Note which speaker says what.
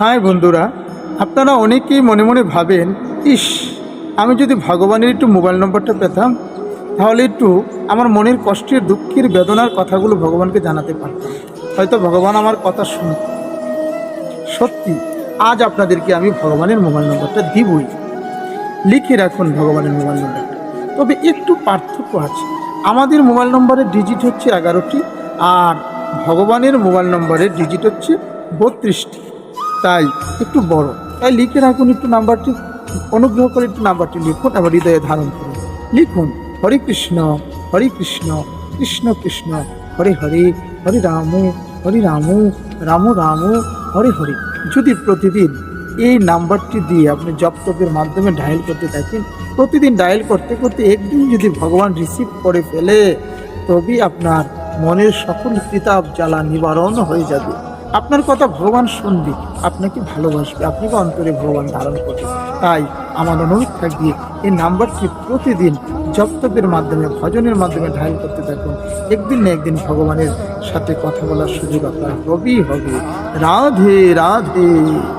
Speaker 1: হ্যাঁ বন্ধুরা আপনারা অনেকেই মনে মনে ভাবেন ইস আমি যদি ভগবানের একটু মোবাইল নম্বরটা পেতাম তাহলে একটু আমার মনের কষ্টের দুঃখের বেদনার কথাগুলো ভগবানকে জানাতে পারতাম হয়তো ভগবান আমার কথা শুন সত্যি আজ আপনাদেরকে আমি ভগবানের মোবাইল নম্বরটা দিবই লিখে রাখুন ভগবানের মোবাইল নম্বরটা তবে একটু পার্থক্য আছে আমাদের মোবাইল নম্বরের ডিজিট হচ্ছে এগারোটি আর ভগবানের মোবাইল নম্বরের ডিজিট হচ্ছে বত্রিশটি তাই একটু বড় তাই লিখে রাখুন একটু নাম্বারটি অনুগ্রহ করে একটু নাম্বারটি লিখুন আবার হৃদয়ে ধারণ করুন লিখুন হরে কৃষ্ণ হরে কৃষ্ণ কৃষ্ণ কৃষ্ণ হরে হরে হরে রাম হরে রাম রাম রাম হরে হরে যদি প্রতিদিন এই নাম্বারটি দিয়ে আপনি জপতপের মাধ্যমে ডায়াল করতে থাকেন প্রতিদিন ডায়াল করতে করতে একদিন যদি ভগবান রিসিভ করে ফেলে তবে আপনার মনের সকল কিতাব জ্বালা নিবারণ হয়ে যাবে আপনার কথা ভগবান শুনবে আপনাকে ভালোবাসবে আপনাকে অন্তরে ভগবান ধারণ করবে তাই আমার অনুরোধ থাকবে এই নাম্বারটি প্রতিদিন জপ্তপের মাধ্যমে ভজনের মাধ্যমে ঢাইল করতে থাকুন একদিন না একদিন ভগবানের সাথে কথা বলার সুযোগ আপনার হবেই হবে রাধে রাধে